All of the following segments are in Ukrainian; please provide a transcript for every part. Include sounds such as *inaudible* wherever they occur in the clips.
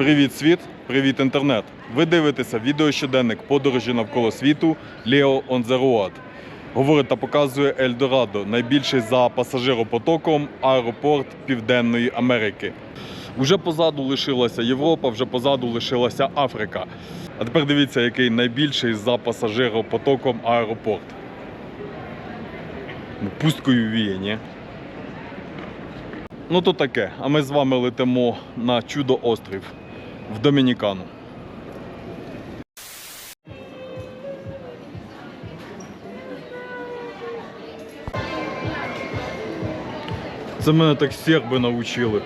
Привіт, світ! Привіт, інтернет! Ви дивитеся відеощоденник подорожі навколо світу the Road. Говорить та показує Ельдорадо, найбільший за пасажиропотоком аеропорт Південної Америки. Уже позаду лишилася Європа, вже позаду лишилася Африка. А тепер дивіться, який найбільший за пасажиропотоком аеропорт. Ну, Пусткою віє? Ну то таке. А ми з вами летимо на чудо острів в Домінікану. Це мене так серби навчили.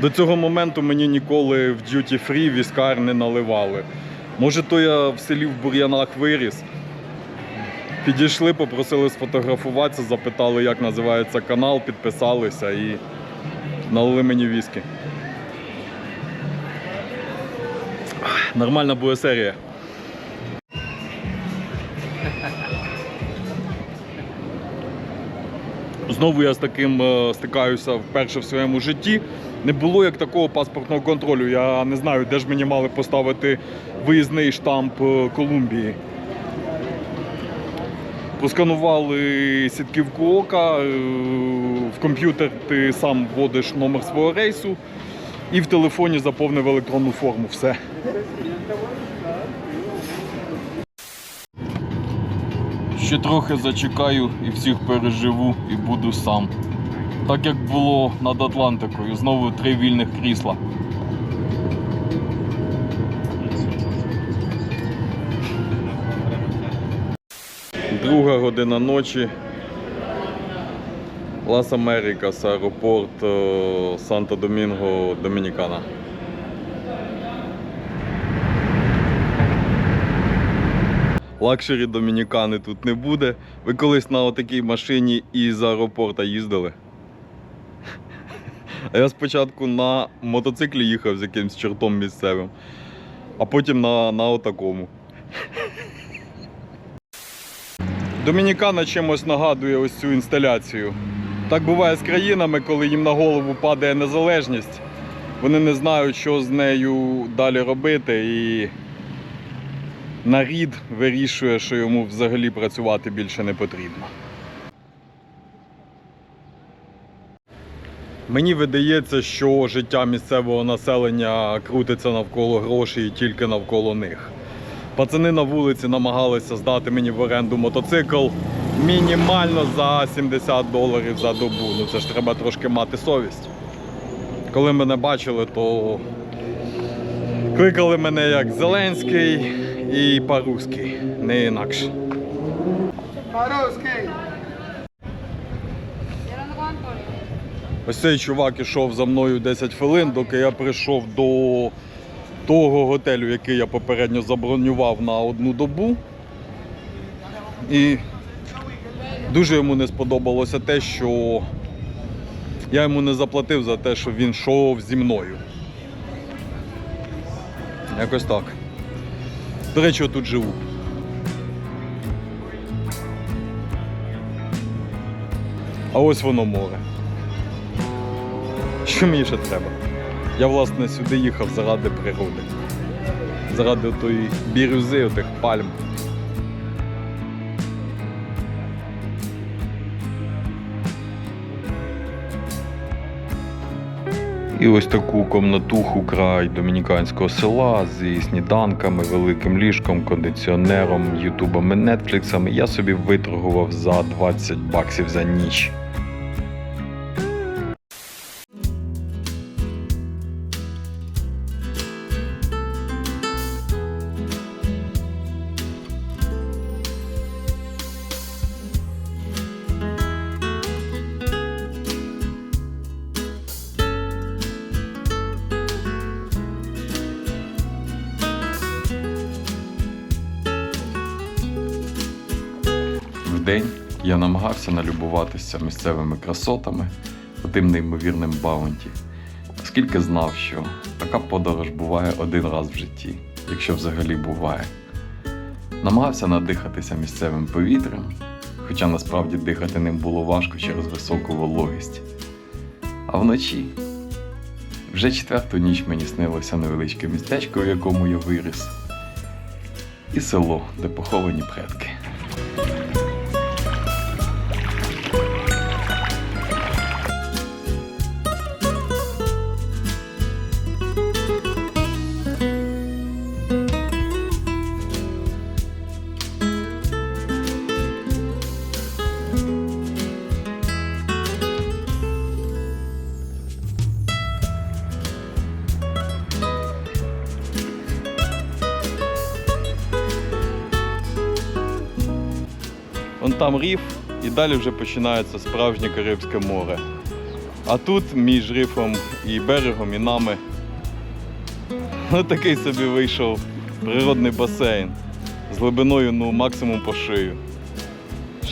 До цього моменту мені ніколи в Duty Free віскар не наливали. Може, то я в селі в Бур'янах виріс. Підійшли, попросили сфотографуватися, запитали, як називається канал, підписалися і налили мені віскі. Нормальна буде серія. Знову я з таким е, стикаюся вперше в своєму житті. Не було як такого паспортного контролю. Я не знаю, де ж мені мали поставити виїзний штамп е, Колумбії. Просканували сітківку ока, е, в комп'ютер ти сам вводиш номер свого рейсу і в телефоні заповнив електронну форму. Все. Ще трохи зачекаю і всіх переживу і буду сам. Так як було над Атлантикою, знову три вільних крісла. Друга година ночі. Лас Америкас, аеропорт е, Санто-Домінго, Домінікана. Лакшері Домінікани тут не буде. Ви колись на отакій машині із аеропорта їздили? А я спочатку на мотоциклі їхав з якимсь чортом місцевим, а потім на, на отакому. Домінікана чимось нагадує ось цю інсталяцію. Так буває з країнами, коли їм на голову падає незалежність. Вони не знають, що з нею далі робити, і нарід вирішує, що йому взагалі працювати більше не потрібно. Мені видається, що життя місцевого населення крутиться навколо грошей і тільки навколо них. Пацани на вулиці намагалися здати мені в оренду мотоцикл мінімально за 70 доларів за добу. Ну це ж треба трошки мати совість. Коли мене бачили, то кликали мене як Зеленський і по-русски, не інакше. По-русски. Ось цей чувак ішов за мною 10 хвилин, доки я прийшов до того готелю, який я попередньо забронював на одну добу. І дуже йому не сподобалося те, що я йому не заплатив за те, що він йшов зі мною. Якось так. До речі, я тут живу. А ось воно море. Що мені ще треба? Я, власне, сюди їхав заради природи. Заради тої бірюзи, отих пальм. І ось таку комнатуху край домініканського села зі сніданками, великим ліжком, кондиціонером, ютубами, нетфліксами я собі виторгував за 20 баксів за ніч. Я налюбуватися місцевими красотами, тим неймовірним баунті, оскільки знав, що така подорож буває один раз в житті, якщо взагалі буває. Намагався надихатися місцевим повітрям, хоча насправді дихати ним було важко через високу вологість. А вночі вже четверту ніч мені снилося невеличке містечко, в якому я виріс, і село, де поховані предки. Там риф, і далі вже починається справжнє Карибське море. А тут між рифом і берегом, і нами *laughs* такий собі вийшов природний басейн з глибиною ну, максимум по шию.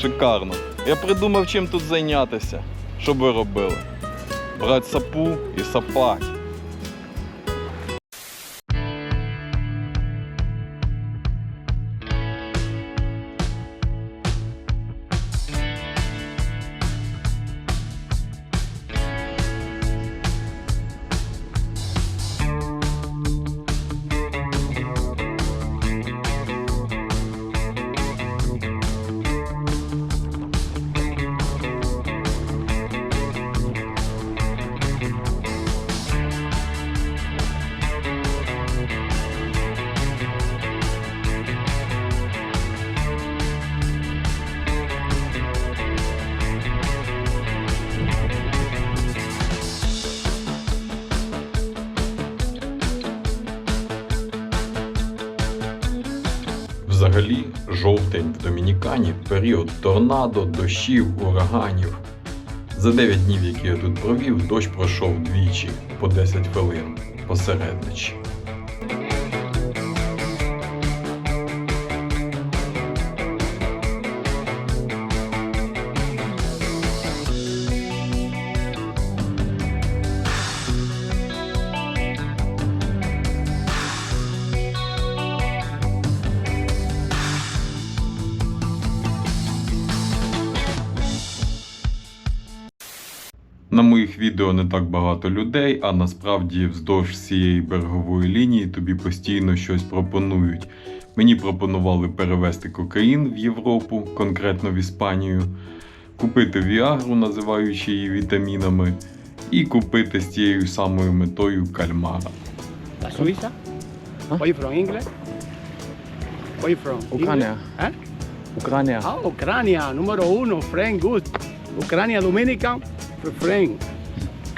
Шикарно. Я придумав, чим тут зайнятися. Що б ви робили? Брати сапу і сапать. Взагалі, жовтень в Домінікані період торнадо, дощів, ураганів. За 9 днів, які я тут провів, дощ пройшов двічі по 10 хвилин посередничі. На моїх відео не так багато людей, а насправді вздовж цієї берегової лінії тобі постійно щось пропонують. Мені пропонували перевезти кокаїн в Європу, конкретно в Іспанію, купити Віагру, називаючи її вітамінами, і купити з тією самою метою кальмара. La Suiza? Huh? Where you from? England? Where you from? Ah, friend.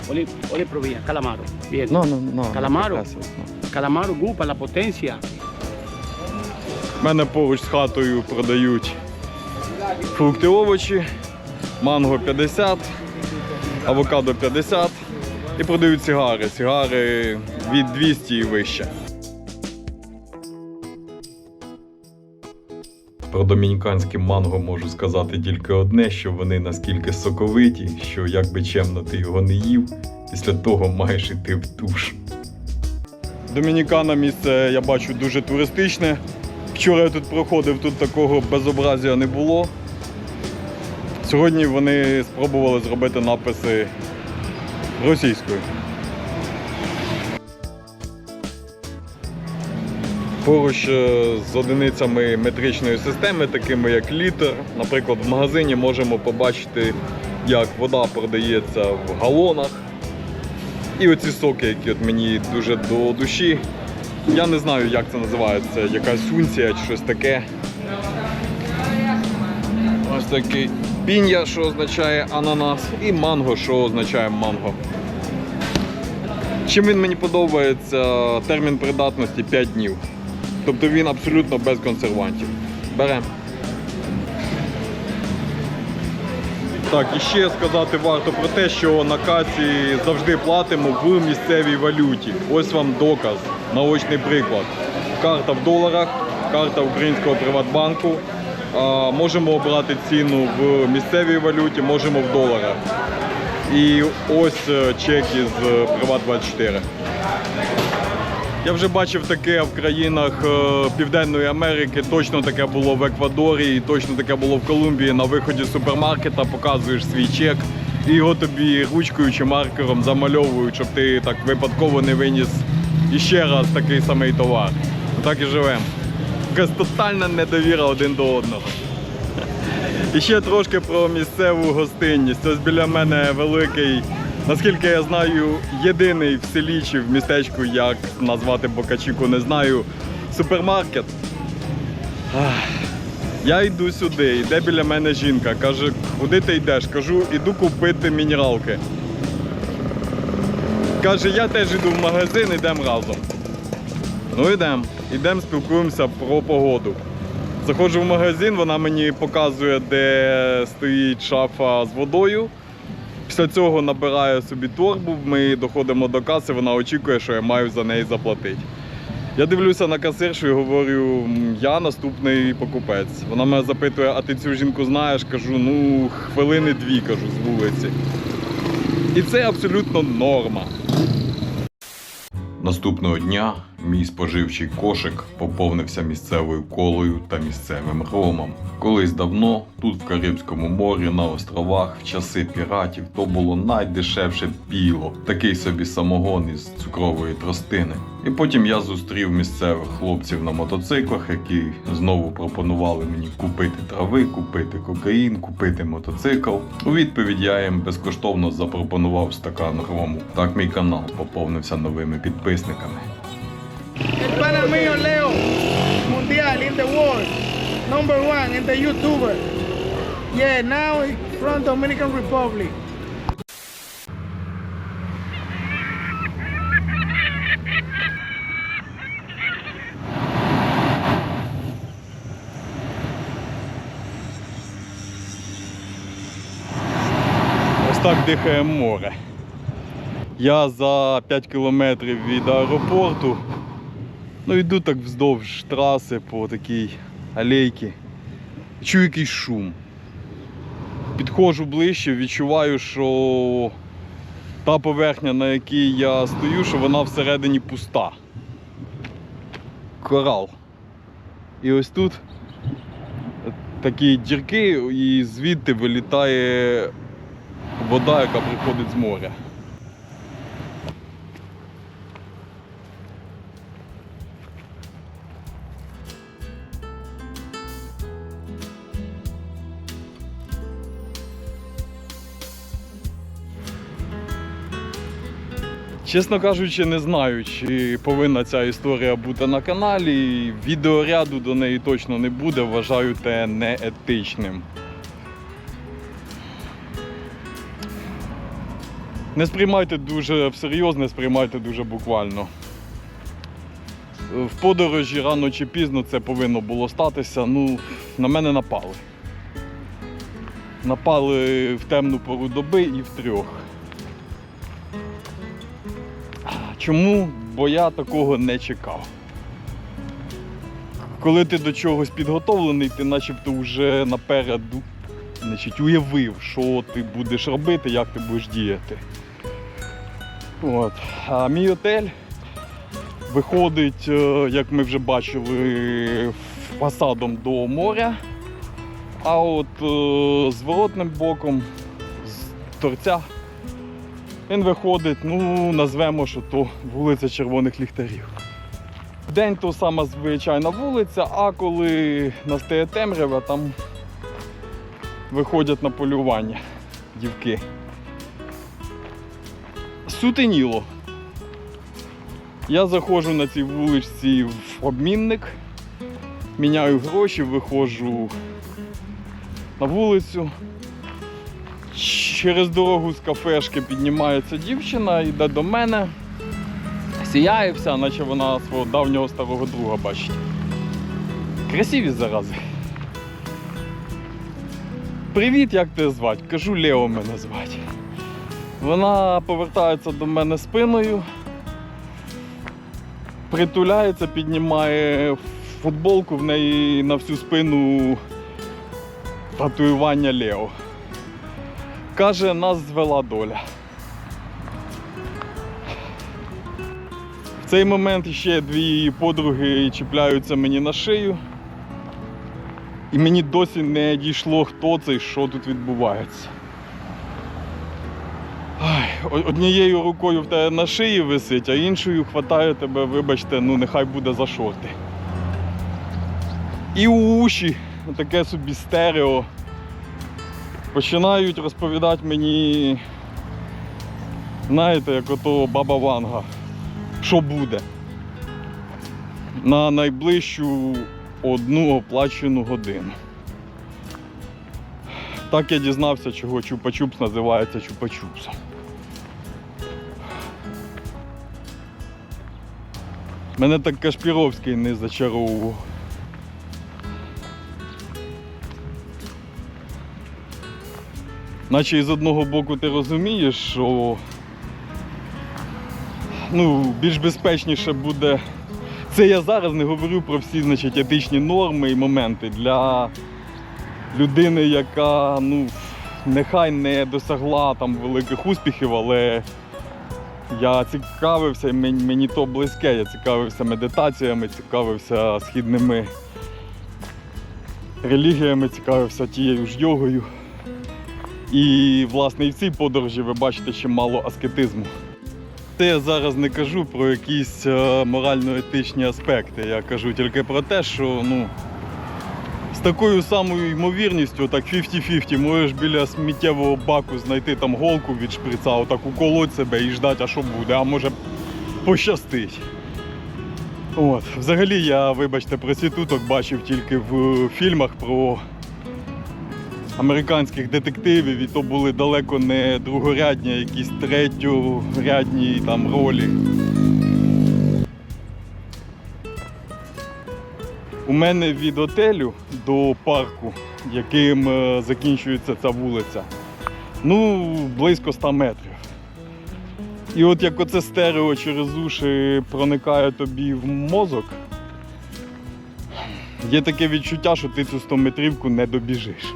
Only, only provincia, calamaro. Bien. No, no, no. Calamaro. gracias, no. Calamaro, para la potencia. У мене поруч з хатою продають фрукти, овочі, манго 50, авокадо 50 і продають сігари. Сігари від 200 і вище. Про домініканське манго можу сказати тільки одне, що вони наскільки соковиті, що як би чемно ти його не їв, після того маєш іти в душ. Домінікана місце я бачу дуже туристичне. Вчора я тут проходив, тут такого безобразія не було. Сьогодні вони спробували зробити написи російською. Поруч е, з одиницями метричної системи, такими як літр, наприклад, в магазині можемо побачити, як вода продається в галонах. І оці соки, які от мені дуже до душі. Я не знаю, як це називається, якась унція чи щось таке. Ось такий пін'я, що означає ананас, і манго, що означає манго. Чим він мені подобається, термін придатності 5 днів. Тобто він абсолютно без консервантів. Беремо. Так, і ще сказати варто про те, що на касі завжди платимо в місцевій валюті. Ось вам доказ, наочний приклад. Карта в доларах, карта українського Приватбанку. А, можемо обрати ціну в місцевій валюті, можемо в доларах. І ось е, чек із Приват24. Я вже бачив таке в країнах е, Південної Америки. Точно таке було в Еквадорі, і точно таке було в Колумбії. На виході з супермаркета показуєш свій чек, і його тобі ручкою чи маркером замальовують, щоб ти так випадково не виніс іще раз такий самий товар. Так і живемо. Якась тотальна недовіра один до одного. І ще трошки про місцеву гостинність. Ось біля мене великий, наскільки я знаю, єдиний в селі чи в містечку, як назвати Бокачіку, не знаю, супермаркет. Я йду сюди, йде біля мене жінка, каже, куди ти йдеш? Кажу, іду купити мінералки. Каже, я теж йду в магазин, йдемо разом. Ну йдемо. Йдемо, спілкуємося про погоду. Заходжу в магазин, вона мені показує, де стоїть шафа з водою. Після цього набираю собі торбу, ми доходимо до каси, вона очікує, що я маю за неї заплатити. Я дивлюся на касиршу і говорю, я наступний покупець. Вона мене запитує, а ти цю жінку знаєш? Кажу, ну, хвилини дві кажу з вулиці. І це абсолютно норма. Наступного дня мій споживчий кошик поповнився місцевою колою та місцевим ромом. Колись давно, тут в Карибському морі, на островах, в часи піратів, то було найдешевше піло, такий собі самогон із цукрової тростини. І потім я зустрів місцевих хлопців на мотоциклах, які знову пропонували мені купити трави, купити кокаїн, купити мотоцикл. У відповідь я їм безкоштовно запропонував стакан рому. Так мій канал поповнився новими підписниками. El pana mío Leo, mundial in the world, number one in the YouTuber. Yeah, now he's from Dominican Republic. Так дихає море. Я за 5 кілометрів від аеропорту. Ну йду так вздовж траси по такій алейці. Чую якийсь шум. Підходжу ближче, відчуваю, що та поверхня, на якій я стою, що вона всередині пуста. Корал. І ось тут такі дірки, і звідти вилітає вода, яка приходить з моря. Чесно кажучи, не знаю, чи повинна ця історія бути на каналі. Відеоряду до неї точно не буде, вважаю те неетичним. Не сприймайте дуже всерйоз, не сприймайте дуже буквально. В подорожі рано чи пізно це повинно було статися. Ну, на мене напали. Напали в темну пору доби і втрьох. Чому? Бо я такого не чекав. Коли ти до чогось підготовлений, ти начебто вже напереду значить, уявив, що ти будеш робити, як ти будеш діяти. От. А мій отель виходить, е, як ми вже бачили, фасадом до моря. А от е, зворотним боком, з торця, він виходить, ну, назвемо, що то вулиця Червоних Ліхтарів. День то сама звичайна вулиця, а коли настає темрява, там виходять на полювання дівки. Сутеніло. Я заходжу на цій вулиці в обмінник, міняю гроші, виходжу на вулицю. Через дорогу з кафешки піднімається дівчина, йде до мене, сіяє вся, наче вона свого давнього старого друга бачить. Красиві зарази. Привіт, як тебе звати? Кажу, Лео мене звати. Вона повертається до мене спиною, притуляється, піднімає футболку, в неї на всю спину татуювання Лео. Каже, нас звела доля. В цей момент ще дві подруги чіпляються мені на шию. І мені досі не дійшло, хто це і що тут відбувається. Ай, однією рукою в тебе на шиї висить, а іншою хватає тебе, вибачте, ну нехай буде за шорти. І у уші, таке собі стерео. Починають розповідати мені, знаєте, як ото баба Ванга, що буде на найближчу одну оплачену годину. Так я дізнався, чого чупа-чупс називається чупа-чупсом. Мене так Кашпіровський не зачаровував. Наче із одного боку ти розумієш, що ну, більш безпечніше буде. Це я зараз не говорю про всі значить, етичні норми і моменти для людини, яка ну, нехай не досягла там великих успіхів, але я цікавився, і мені то близьке, я цікавився медитаціями, цікавився східними релігіями, цікавився тією ж йогою. І, власне, і в цій подорожі ви бачите чимало аскетизму. Це я зараз не кажу про якісь е, морально-етичні аспекти. Я кажу тільки про те, що ну, з такою самою ймовірністю, так 50-50, можеш біля сміттєвого баку знайти там голку від шприца, отак уколоть себе і ждати, а що буде, а може пощастить. От. Взагалі я, вибачте, проституток бачив тільки в фільмах про американських детективів, і то були далеко не другорядні, а якісь третьорядні там ролі. У мене від отелю до парку, яким е, закінчується ця вулиця, ну, близько 100 метрів. І от як оце стерео через уші проникає тобі в мозок, є таке відчуття, що ти цю 100 метрівку не добіжиш.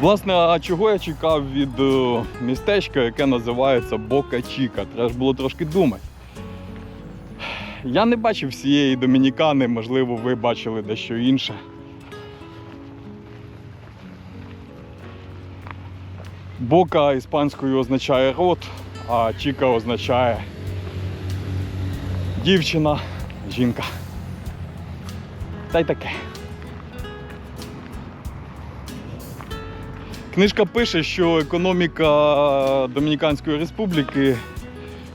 Власне, а чого я чекав від е, містечка, яке називається Бока Чіка? Треба ж було трошки думати. Я не бачив всієї домінікани, можливо, ви бачили дещо інше. Бока іспанською означає рот, а Чіка означає дівчина, жінка. Та й таке. Книжка пише, що економіка Домініканської республіки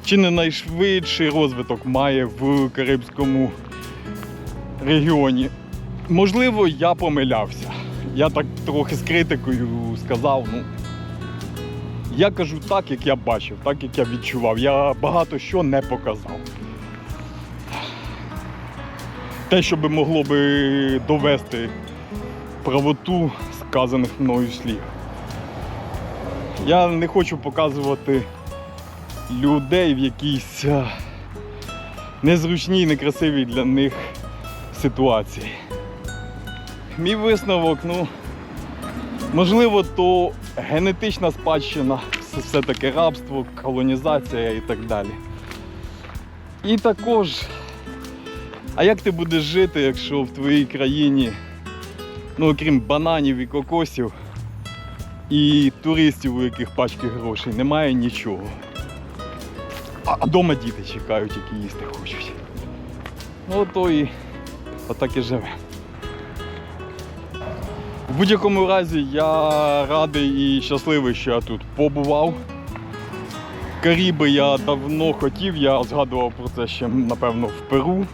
чи не найшвидший розвиток має в Карибському регіоні. Можливо, я помилявся. Я так трохи з критикою сказав. Ну, я кажу так, як я бачив, так як я відчував. Я багато що не показав. Те, що би могло би довести правоту сказаних мною слів. Я не хочу показувати людей в якійсь а, незручній, некрасивій для них ситуації. Мій висновок, ну, можливо, то генетична спадщина, все- все-таки рабство, колонізація і так далі. І також, а як ти будеш жити, якщо в твоїй країні, ну окрім бананів і кокосів, і туристів, у яких пачки грошей, немає нічого. А а дома діти чекають, які їсти хочуть. Ну то і отак і живе. В будь-якому разі я радий і щасливий, що я тут побував. Каріби я давно хотів, я згадував про це ще, напевно, в Перу.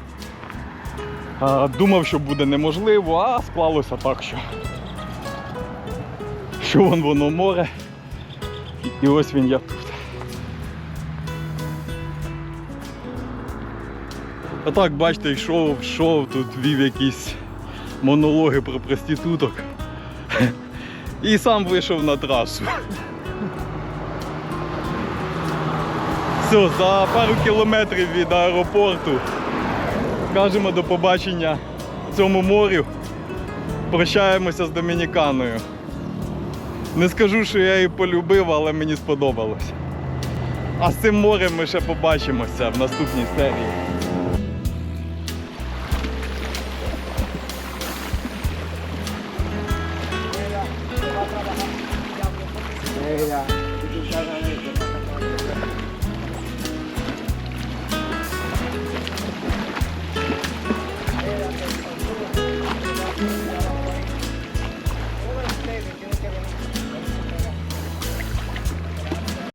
Думав, що буде неможливо, а склалося так, що що вон воно море. І ось він я тут. Отак, бачите, йшов, йшов, тут вів якісь монологи про проституток. І сам вийшов на трасу. Все, за пару кілометрів від аеропорту кажемо до побачення цьому морю. Прощаємося з Домініканою. Не скажу, що я її полюбив, але мені сподобалось. А з цим морем ми ще побачимося в наступній серії.